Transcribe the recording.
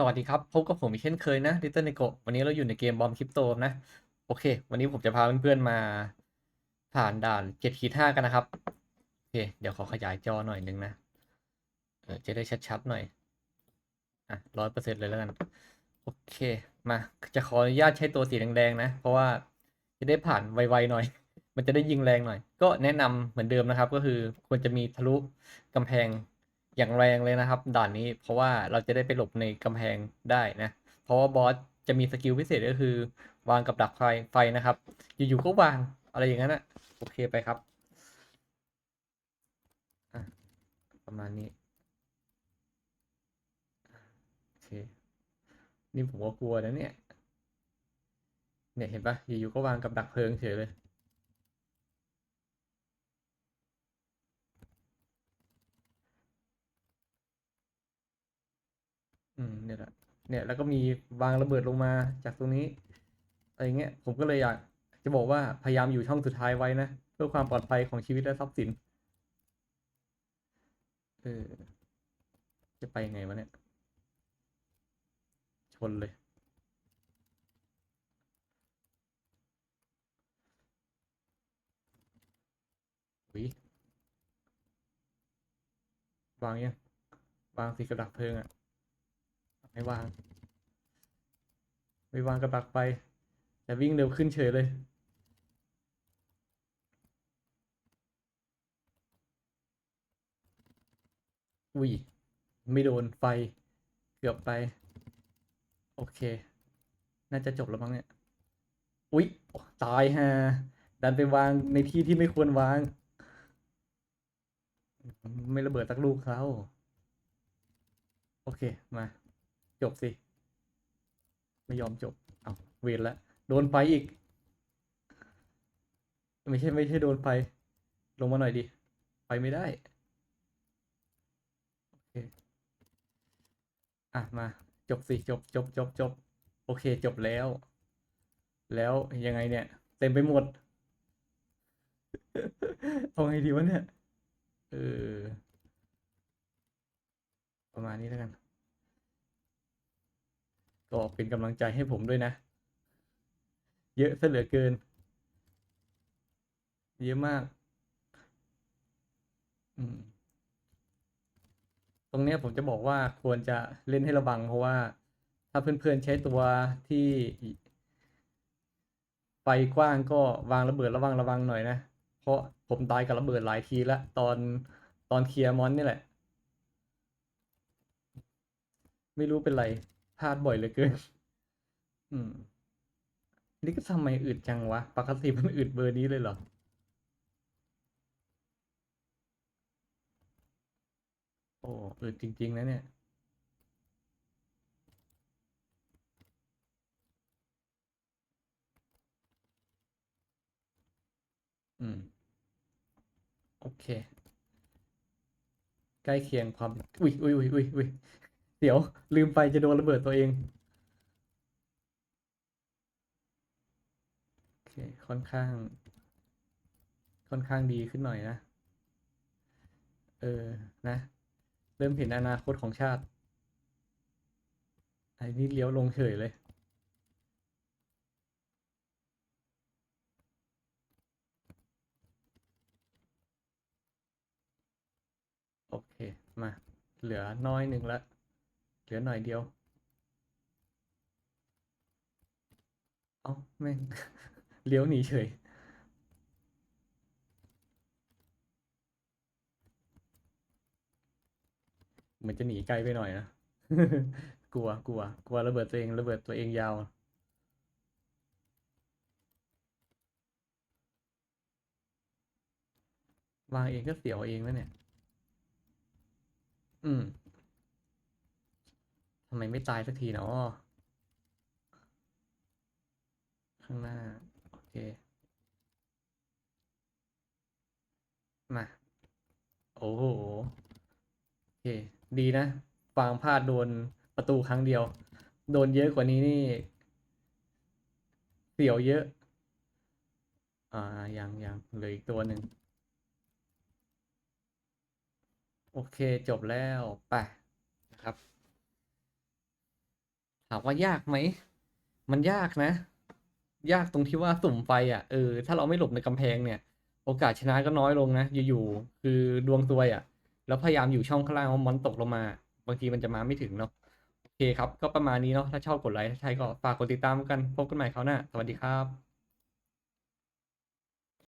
สวัสดีครับ พบกับผมอีกเช่นเคยนะ Little Neko วันนี้เราอยู่ในเกมบอมคริปโตนะ โอเค วันนี้ผมจะพาเพื่อนๆมาผ่านด่าน7ขีด5กันนะครับ โอเค เดี๋ยวขอขยายจอหน่อยนึงนะเออจะได้ชัดๆหน่อย อะร้อยเปอร์เซ็นต์เลยแล้วกัน โอเค มา จะขออนุญาตใช้ตัวสีแดงๆนะ เพราะว่าจะได้ผ่านไวๆหน่อย มันจะได้ยิงแรงหน่อย ก็แนะนำเหมือนเดิมนะครับ ก็คือควรจะมีทะลุกำแพง อย่างแรงเลยนะครับด่านนี้ เพราะว่าเราจะได้ไปหลบในกำแพงได้นะ เพราะว่าบอสจะมีสกิลพิเศษก็คือ วางกับดักไฟไฟนะครับ อยู่ๆก็วางอะไรอย่างนั้นนะโอเคไปครับประมาณนี้โอเคนี่ผมก็กลัวนะเนี่ย เนี่ยเห็นปะอยู่ๆก็วางกับดักเพลิงเฉยเลย อืมเนี่ยแหละเนี่ยแล้วก็มีวางระเบิดลงมาจากตรงนี้อะไรเงี้ยผมก็เลยอยากจะบอกว่าพยายามอยู่ช่องสุดท้ายไว้นะ เพื่อความปลอดภัยของชีวิตและทรัพย์สินเออจะไปยังไงวะเนี่ย ชนเลย วิวางยังวางสิกระดักเพลิงอะ ไม่วาง ไม่วางกระดักไป แต่วิ่งเร็วขึ้นเฉยเลย อุ้ย ไม่โดนไฟเกือบไป โอเค น่าจะจบแล้วมั้งเนี่ย อุ๊ย ตายฮะ ดันไปวางในที่ที่ไม่ควรวาง ไม่ระเบิดสักลูกเขาโอเค มา จบสิ ไม่ยอมจบเอาเวรละ โดนไฟอีก ไม่ใช่ไม่ใช่โดนไฟ ลงมาหน่อยดิ ไปไม่ได้ โอเค อะ มา จบสิ จบจบจบจบ โอเค จบแล้ว แล้วยังไงเนี่ย เต็มไปหมด เอาไงดีวะเนี่ย เออ ประมาณนี้แล้วกัน ก็เป็นกำลังใจให้ผมด้วยนะ เยอะซะเหลือเกิน เยอะมาก อืม ตรงนี้ผมจะบอกว่าควรจะเล่นให้ระวังเพราะว่า ถ้าเพื่อนๆใช้ตัวที่ไฟกว้างก็วางระเบิดระวังระวังหน่อยนะ เพราะผมตายกับระเบิดหลายทีละตอนตอนเคลียร์มอนนี่แหละ ไม่รู้เป็นไร พลาดบ่อยเหลือเกิน อืม นี่ก็ทำไมอึดจังวะ ปกติมันอึดเบอร์นี้เลยเหรอ โอ้อึดจริง ๆ นะเนี่ยอืม โอเค ใกล้เคียงความ อุ้ยอุ้ยอุ้ยอุ้ยอุ้ย เดี๋ยว ลืมไปจะโดนระเบิดตัวเองโอเคค่อนข้าง ค่อนข้างดีขึ้นหน่อยนะ เออ นะ เริ่มเห็นอนาคตของชาติไอ้นี่เลี้ยวลงเฉยเลยโอเค มา เหลือน้อยหนึ่งละ เหลือหน่อยเดียว เอ้าแม่ง เลี้ยวหนีเฉย เหมือนจะหนีไกลไปหน่อยนะ กลัวกลัว กลัวระเบิดตัวเองระเบิดตัวเองยาววางเองก็เสียวเองแล้วเนี่ย อืม ทำไมไม่ตายสักทีเนาะข้างหน้า โอเค มา โอ้โห โอเค ดีนะฟางพลาดโดนประตูครั้งเดียว โดนเยอะกว่านี้นี่ เสียวเยอะ อ่า ยังยังเหลืออีกตัวหนึ่ง โอเคจบแล้ว ไป นะครับ ถามว่ายากไหม มันยากนะ ยากตรงที่ว่าสุ่มไฟอะเออถ้าเราไม่หลบในกำแพงเนี่ย โอกาสชนะก็น้อยลงนะ อยู่ๆคือดวงซวยอะ แล้วพยายามอยู่ช่องข้างล่างมันตกลงมา บางทีมันจะมาไม่ถึงเนาะโอเคครับ ก็ประมาณนี้เนาะถ้าชอบกดไลค์ถ้าใช่ก็ฝากกดติดตามกันพบกันใหม่คราวหน้าสวัสดีครับ